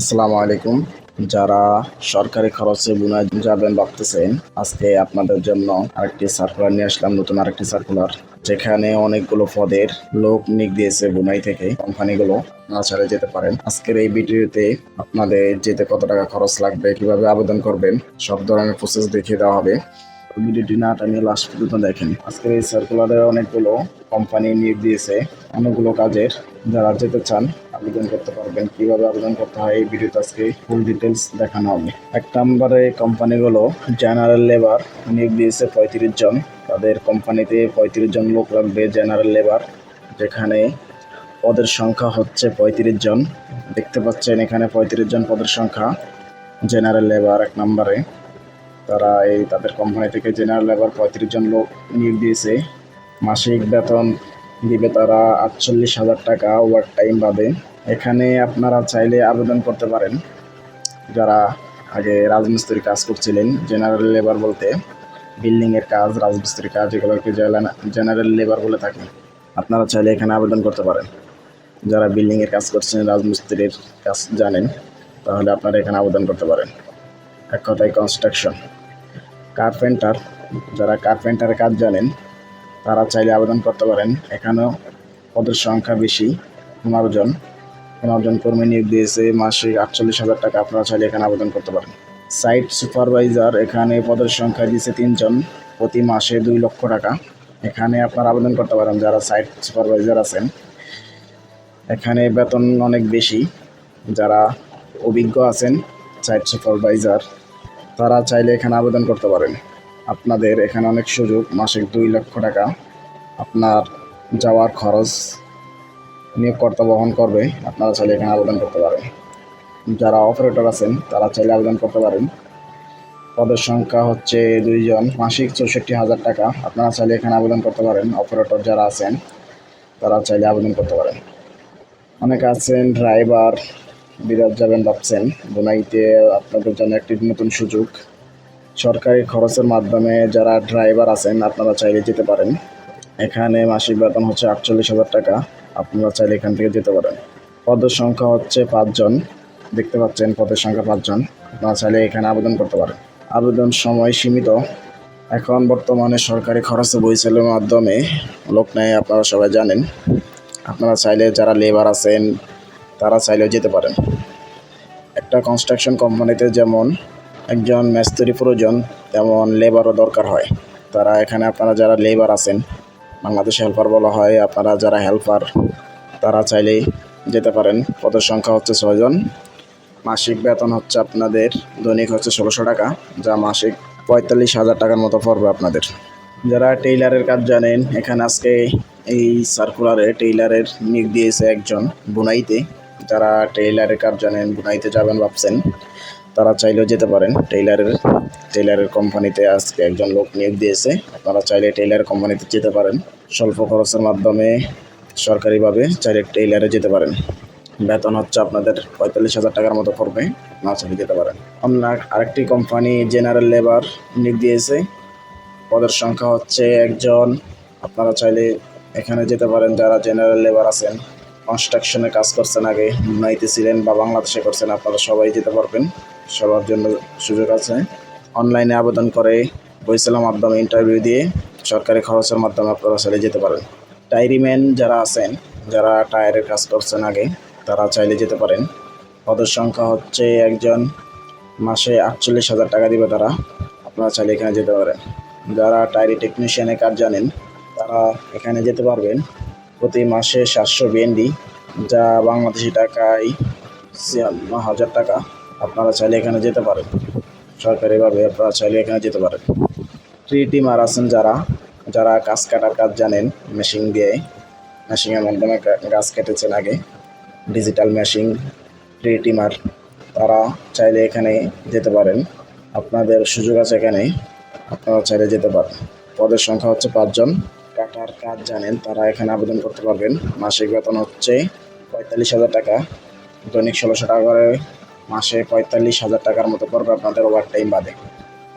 আসসালামু আলাইকুম। যারা সরকারি খরচে বুনা যাবেন ভাবতেছেন, আজকে আপনাদের জন্য আরেকটি সার্কুলার নিয়ে আসলাম, নতুন আরেকটি সার্কুলার যেখানে অনেকগুলো পদের লোক নিক দিয়েছে বুনাই থেকে, কোম্পানিগুলো না ছাড়া যেতে পারেন। আজকের এই ভিডিওতে আপনাদের যেতে কত টাকা খরচ লাগবে, কীভাবে আবেদন করবেন, সব ধরনের প্রসেস দেখিয়ে দেওয়া হবে। ভিডিওটি না টানিয়ে লাস্ট পর্যন্ত দেখেন। আজকের এই সার্কুলারে অনেকগুলো কোম্পানি নিয়োগ দিয়েছে, অনেকগুলো কাজের। যারা যেতে চান, আবেদন করতে পারবেন। কীভাবে আবেদন করতে হয়, এই ভিডিওতে আজকে ফুল ডিটেলস দেখানো হবে। এক নম্বরে কোম্পানিগুলো জেনারেল লেবার নিয়োগ দিয়েছে পঁয়ত্রিশ জন। তাদের কোম্পানিতে পঁয়ত্রিশ জন লোক লাগবে জেনারেল লেবার যেখানে পদের সংখ্যা হচ্ছে পঁয়ত্রিশ জন। দেখতে পাচ্ছেন এখানে পঁয়ত্রিশ জন পদের সংখ্যা জেনারেল লেবার এক নম্বরে তারা এই তাদের কোম্পানি থেকে জেনারেল লেবার পঁয়ত্রিশ জন লোক নিয়োগ দিয়েছে। মাসিক বেতন দিবে তারা আটচল্লিশ হাজার টাকা ওভার টাইম বাদে এখানে আপনারা চাইলে আবেদন করতে পারেন। যারা আগে রাজমিস্ত্রির কাজ করছিলেন জেনারেল লেবার বলতে বিল্ডিংয়ের কাজ, রাজমিস্ত্রির কাজ, এগুলোকে জেনারেল লেবার বলে থাকে। আপনারা চাইলে এখানে আবেদন করতে পারেন। যারা বিল্ডিংয়ের কাজ করছেন, রাজমিস্ত্রির কাজ জানেন, তাহলে আপনারা এখানে আবেদন করতে পারেন। এক কথায় কনস্ট্রাকশন কার্পেন্টার যারা কার্পেন্টারের কাজ জানেন, তারা চাইলে আবেদন করতে পারেন। এখানেও পদের সংখ্যা বেশি, পনেরো জন। পনেরো জন কর্মী নিয়োগ দিয়েছে, মাসিক আটচল্লিশ হাজার টাকা আপনারা চাইলে এখানে আবেদন করতে পারেন। সাইট সুপারভাইজার এখানে পদের সংখ্যা দিয়েছে তিনজন, প্রতি মাসে দুই লক্ষ টাকা। এখানে আপনারা আবেদন করতে পারেন, যারা সাইট সুপারভাইজার আছেন। এখানে বেতন অনেক বেশি, যারা অভিজ্ঞ আছেন সাইট সুপারভাইজার তারা চাইলে এখানে আবেদন করতে পারেন। আপনাদের এখানে অনেক সুযোগ, মাসিক দুই লক্ষ টাকা। আপনার যাওয়ার খরচ নিয়োগকর্তা বহন করবে, আপনারা চাইলে এখানে আবেদন করতে পারেন। যারা অপারেটর আছেন, তারা চাইলে আবেদন করতে পারেন। পদের সংখ্যা হচ্ছে দুইজন মাসিক চৌষট্টি হাজার টাকা। আপনারা চাইলে এখানে আবেদন করতে পারেন। অপারেটর যারা আছেন, তারা চাইলে আবেদন করতে পারেন। অনেকে আছেন, ড্রাইভার বিরাট যাবেন ভাবছেন বোনাইতে আপনাদের জন্য একটি নতুন সুযোগ। সরকারি খরচের মাধ্যমে যারা ড্রাইভার আছেন, আপনারা চাইলে যেতে পারেন। এখানে মাসিক বেতন হচ্ছে আটচল্লিশ হাজার টাকা। আপনারা চাইলে এখান থেকে যেতে পারেন। পদের সংখ্যা হচ্ছে পাঁচজন। দেখতে পাচ্ছেন পদের সংখ্যা পাঁচজন। আপনারা চাইলে এখানে আবেদন করতে পারেন। আবেদন সময় সীমিত। এখন বর্তমানে সরকারি খরচে বইছেলের মাধ্যমে, লোক নেয় আপনারা সবাই জানেন। আপনারা চাইলে যারা লেবার আছেন তারা চাইলেও যেতে পারেন। একটা কনস্ট্রাকশন কোম্পানিতে যেমন একজন মিস্ত্রি প্রয়োজন, তেমন লেবারও দরকার হয়। তারা এখানে আপনারা যারা লেবার আছেন, বাংলাদেশে হেল্পার বলা হয়, আপনারা যারা হেল্পার তারা চাইলেই যেতে পারেন। পদের সংখ্যা হচ্ছে ছয়জন মাসিক বেতন হচ্ছে আপনাদের, দৈনিক হচ্ছে ষোলোশো টাকা, যা মাসিক পঁয়তাল্লিশ হাজার টাকার মতো পড়বে আপনাদের। যারা টেইলারের কাজ জানেন, এখানে আজকে এই সার্কুলারে টেইলারের নিয়োগ দিয়েছে একজন, বুনাইতে। যারা টেইলারের কাজ জানেন, বুনাইতে যাবেন ভাবছেন, তারা চাইলেও যেতে পারেন। টেইলারের টেইলারের কোম্পানিতে আজকে একজন লোক নিয়োগ দিয়েছে। আপনারা চাইলে টেইলার কোম্পানিতে যেতে পারেন। স্বল্প খরচের মাধ্যমে সরকারিভাবে চাইলে টেইলারে যেতে পারেন। বেতন হচ্ছে আপনাদের পঁয়তাল্লিশ হাজার টাকার মতো পড়বে, না চাইলে যেতে পারেন। অন্য আরেকটি কোম্পানি জেনারেল লেবার নিয়োগ দিয়েছে। পদের সংখ্যা হচ্ছে একজন। আপনারা চাইলে এখানে যেতে পারেন। যারা জেনারেল লেবার আছেন কনস্ট্রাকশনে কাজ করছেন আগে মুম্বাইতে ছিলেন বা বাংলাদেশে করছেন, আপনারা সবাই যেতে পারবেন, সবার জন্য সুযোগ আছে। অনলাইনে আবেদন করে বইসেলার মাধ্যমে ইন্টারভিউ দিয়ে সরকারি খরচের মাধ্যমে আপনারা চাইলে যেতে পারেন। টাইরিম্যান যারা আছেন, যারা টায়ারের কাজ করছেন আগে, তারা চাইলে যেতে পারেন। পদের সংখ্যা হচ্ছে একজন, মাসে আটচল্লিশ হাজার টাকা দিবে তারা, আপনারা চাইলে এখানে যেতে পারেন। যারা টায়ারি টেকনিশিয়ানের কাজ জানেন, তারা এখানে যেতে পারবেন। প্রতি মাসে সাতশো বিএনডি যা বাংলাদেশি টাকায় হাজার টাকা। আপনারা চাইলে এখানে যেতে পারেন। সরকারিভাবে আপনারা চাইলে এখানে যেতে পারেন। ট্রি টিমার আছেন যারা। যারা গাছ কাটার কাজ জানেন মেশিন দিয়ে। মেশিনের মাধ্যমে গাছ কেটেছেন আগে। ডিজিটাল মেশিন ট্রি টিমার তারা চাইলে এখানে যেতে পারেন। আপনাদের সুযোগ আছে এখানে। আপনারা চাইলে যেতে পারেন। পদের সংখ্যা হচ্ছে পাঁচজন। কাটার কাজ জানেন, তারা এখানে আবেদন করতে পারবেন। মাসিক বেতন হচ্ছে পঁয়তাল্লিশ হাজার টাকা। দৈনিক ষোলোশো টাকা করে মাসে পঁয়তাল্লিশ হাজার টাকার মতো পড়বে আপনাদের ওভার টাইম বাদে।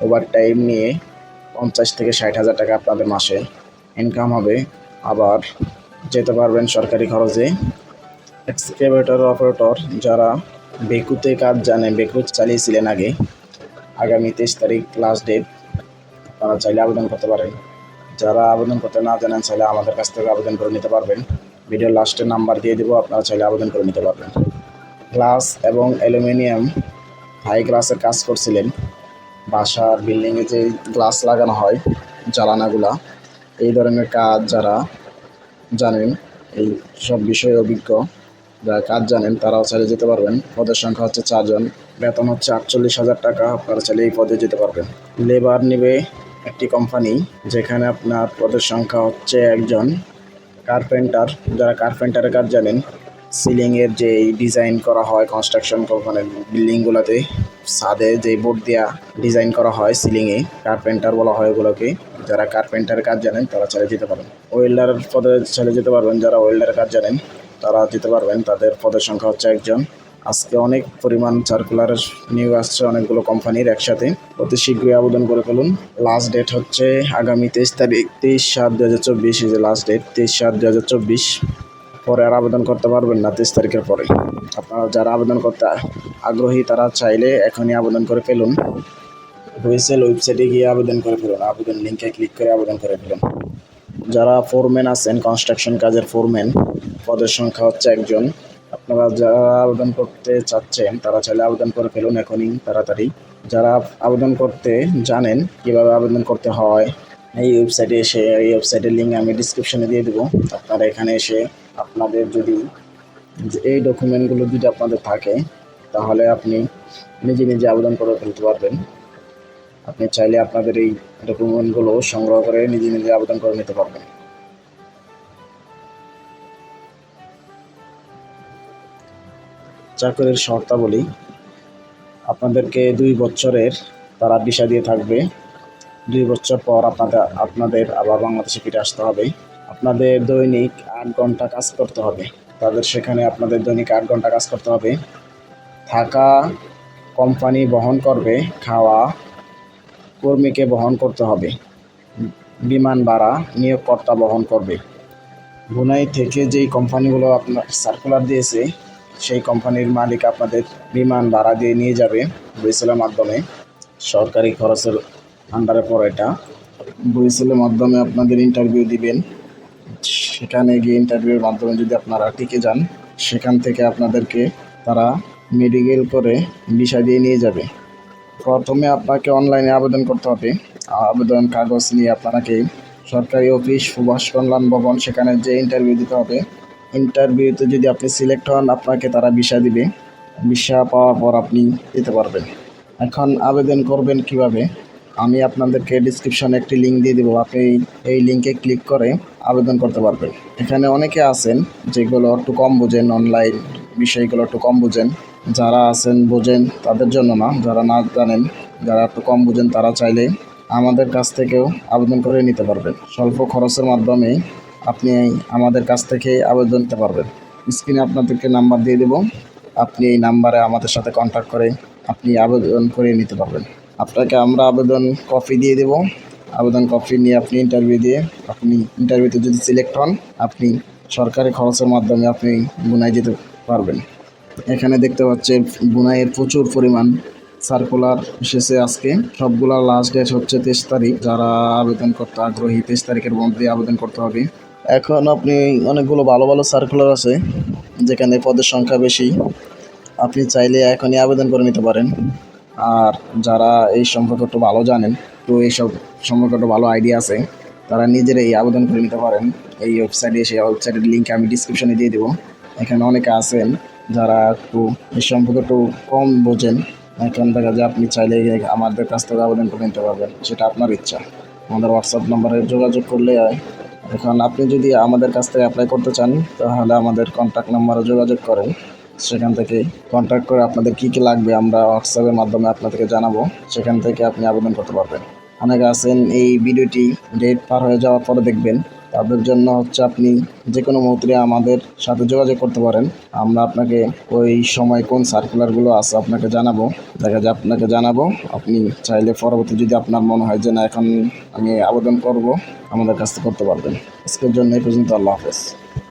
ওভার টাইম নিয়ে পঞ্চাশ থেকে ষাট হাজার টাকা আপনাদের মাসে ইনকাম হবে। আবার যেতে পারবেন সরকারি খরচে। এক্সকেভেটর অপারেটর যারা বেকুতে কাজ জানেন বেকু চালিয়েছিলেন আগে, আগামী তেইশ তারিখ লাস্ট ডেট তারা চাইলে আবেদন করতে পারেন। যারা আবেদন করতে না জানেন, চাইলে আমাদের কাছ থেকে আবেদন করে নিতে পারবেন। ভিডিওর লাস্টে নাম্বার দিয়ে দেবো, আপনারা চাইলে আবেদন করে নিতে পারবেন। গ্লাস এবং অ্যালুমিনিয়াম হাই গ্লাসের কাজ করছিলেন। বাসার বিল্ডিংয়ে যে গ্লাস লাগানো হয়, জ্বালানাগুলা, এই ধরনের কাজ যারা জানেন, এই সব বিষয়ে অভিজ্ঞ যারা কাজ জানেন, তারাও চাইলে যেতে পারবেন। পদের সংখ্যা হচ্ছে চারজন, বেতন হচ্ছে আটচল্লিশ হাজার টাকা, আপনারা চাইলে এই পদে যেতে পারবেন। লেবার নেবে একটি কোম্পানি যেখানে আপনার পদের সংখ্যা হচ্ছে একজন কার্পেন্টার যারা কার্পেন্টারের কাজ জানেন সিলিংয়ের যে ডিজাইন করা হয় কনস্ট্রাকশন মানে বিল্ডিংগুলোতে ছাদে যে বোর্ড দেওয়া ডিজাইন করা হয় সিলিংয়ে কার্পেন্টার বলা হয় ওগুলোকে। যারা কার্পেন্টারের কাজ জানেন, তারা ছেড়ে যেতে পারেন ওয়েল্ডার পদে ছেড়ে যেতে পারবেন, যারা ওয়েল্ডারের কাজ জানেন, তারা যেতে পারবেন। তাদের পদের সংখ্যা হচ্ছে একজন। আজকে অনেক পরিমাণ সার্কুলার নিয়োগ আসছে, অনেকগুলো কোম্পানির একসাথে। অতি শীঘ্রই আবেদন করে ফেলুন। লাস্ট ডেট হচ্ছে আগামী তেইশ তারিখ, তেইশ সাত দু হাজার চব্বিশ যে লাস্ট ডেট তেইশ সাত দু হাজার চব্বিশ। পরে আর আবেদন করতে পারবেন না তেইশ তারিখের পরে। আপনারা যারা আবেদন করতে আগ্রহী, তারা চাইলে এখনই আবেদন করে ফেলুন। হুইসেল ওয়েবসাইটে গিয়ে আবেদন করে ফেলুন। আবেদন লিঙ্কে ক্লিক করে আবেদন করে ফেলুন। যারা ফোরম্যান আছেন কনস্ট্রাকশন কাজের ফোরম্যান পদের সংখ্যা হচ্ছে একজন। আপনারা যারা আবেদন করতে চাচ্ছেন, তারা চাইলে আবেদন করে ফেলুন এখনই, তাড়াতাড়ি। যারা আবেদন করতে জানেন কীভাবে আবেদন করতে হয়, এই ওয়েবসাইটে এসে, এই ওয়েবসাইটের লিঙ্ক আমি ডিসক্রিপশনে দিয়ে দেবো। আপনারা এখানে এসে আপনাদের যদি এই ডকুমেন্টগুলো যদি আপনাদের থাকে, তাহলে আপনি নিজে নিজে আবেদন করে ফেলতে পারবেন। আপনি চাইলে আপনাদের এই ডকুমেন্টগুলো সংগ্রহ করে নিজে নিজে আবেদন করে নিতে পারবেন। চাকরির শর্তাবলী আপনাদেরকে দুই বছরের তারা ভিসা দিয়ে থাকবে। দুই বছর পর আপনাদের আপনাদের আবার বাংলাদেশে ফিরে আসতে হবে। আপনাদের দৈনিক আট ঘণ্টা কাজ করতে হবে। তাদের সেখানে আপনাদের দৈনিক আট ঘণ্টা কাজ করতে হবে। থাকা কোম্পানি বহন করবে, খাওয়া কর্মীকে বহন করতে হবে। বিমান ভাড়া নিয়োগকর্তা বহন করবে। বুনাই থেকে যেই কোম্পানিগুলো আপনার সার্কুলার দিয়েছে সেই কোম্পানির মালিক আপনাদের বিমান ভাড়া দিয়ে নিয়ে যাবে বুয়েসেলের মাধ্যমে। সরকারি খরচের আন্ডারে পড়ে এটা। বুয়েসেলের মাধ্যমে আপনাদের ইন্টারভিউ দিবেন। সেখানে গিয়ে ইন্টারভিউর মাধ্যমে যদি আপনারা টিকে যান, সেখান থেকে আপনাদেরকে তারা মেডিকেল করে ভিসা দিয়ে নিয়ে যাবে। প্রথমে আপনাকে অনলাইনে আবেদন করতে হবে। আবেদন কাগজ নিয়ে আপনাকে সরকারি অফিস সুভাষ কল্যাণ ভবন, সেখানে যে ইন্টারভিউ দিতে হবে ইন্টারভিউতে যদি আপনি সিলেক্ট হন, আপনাকে তারা ভিসা দিবে। ভিসা পাওয়ার পর আপনি দিতে পারবেন। এখন আবেদন করবেন কীভাবে? আমি আপনাদেরকে ডিসক্রিপশনে একটি লিঙ্ক দিয়ে দেবো। আপনি এই লিঙ্কে ক্লিক করে আবেদন করতে পারবেন। এখানে অনেকে আছেন যেগুলো একটু কম বোঝেন অনলাইন বিষয়গুলো একটু কম বোঝেন। যারা আছেন বোঝেন তাদের জন্য না, যারা না জানেন, যারা একটু কম বোঝেন তারা চাইলে আমাদের কাছ থেকেও আবেদন করে নিতে পারবেন। স্বল্প খরচের মাধ্যমে আপনি আমাদের কাছ থেকে আবেদন নিতে পারবেন। স্ক্রিনে আপনাদেরকে নাম্বার দিয়ে দেবো। আপনি এই নাম্বারে আমাদের সাথে কন্ট্যাক্ট করে আপনি আবেদন করে নিতে পারবেন। আপনাকে আমরা আবেদন কপি দিয়ে দেব। আবেদন কপি নিয়ে আপনি ইন্টারভিউ দিয়ে আপনি ইন্টারভিউতে যদি সিলেক্ট হন, আপনি সরকারি খরচের মাধ্যমে আপনি বুনাই যেতে পারবেন। এখানে দেখতে পাচ্ছেন, বুনাইয়ের প্রচুর পরিমাণ সার্কুলার এসেছে আজকে। সবগুলা লাস্ট ডেট হচ্ছে তেইশ তারিখ। যারা আবেদন করতে আগ্রহী, তেইশ তারিখের মধ্যে আবেদন করতে হবে। এখন আপনি অনেকগুলো ভালো ভালো সার্কুলার আছে, যেখানে পদের সংখ্যা বেশি। আপনি চাইলে এখনই আবেদন করে নিতে পারেন। আর যারা এই সম্পর্কে একটু ভালো জানেন, তো এইসব সম্পর্কে একটু ভালো আইডিয়া আছে, তারা নিজেরাই আবেদন করে নিতে পারেন। এই ওয়েবসাইটে এসে ওয়েবসাইটের লিঙ্ক আমি ডিসক্রিপশনে দিয়ে দেবো। এখানে অনেকে আছেন যারা একটু এই সম্পর্কে একটু কম বোঝেন। এখন দেখা যায় আপনি চাইলে আমাদের কাছ থেকে আবেদন করে নিতে পারবেন, সেটা আপনার ইচ্ছা। আমাদের হোয়াটসঅ্যাপ নাম্বারে যোগাযোগ করলে এখন আপনি যদি আমাদের কাছ থেকে অ্যাপ্লাই করতে চান, তাহলে আমাদের কন্ট্যাক্ট নাম্বারও যোগাযোগ করেন। সেখান থেকে কন্ট্যাক্ট করে আপনাদের কী কী লাগবে আমরা হোয়াটসঅ্যাপের মাধ্যমে আপনাদেরকে জানাব। সেখান থেকে আপনি আবেদন করতে পারবেন। অনেকে আছেন এই ভিডিওটি ডেট পার হয়ে যাওয়ার পরে দেখবেন। তাদের জন্য হচ্ছে আপনি যে কোনো মুহূর্তে আমাদের সাথে যোগাযোগ করতে পারেন। আমরা আপনাকে ওই সময় কোন সার্কুলারগুলো আছে আপনাকে জানাব। দেখা যায় আপনাকে জানাব। আপনি চাইলে পরবর্তী যদি আপনার মনে হয় যে না, এখন আমি আবেদন করব, আমাদের কাছ থেকে করতে পারবেন। আজকের জন্য এই পর্যন্ত, আল্লাহ হাফেজ।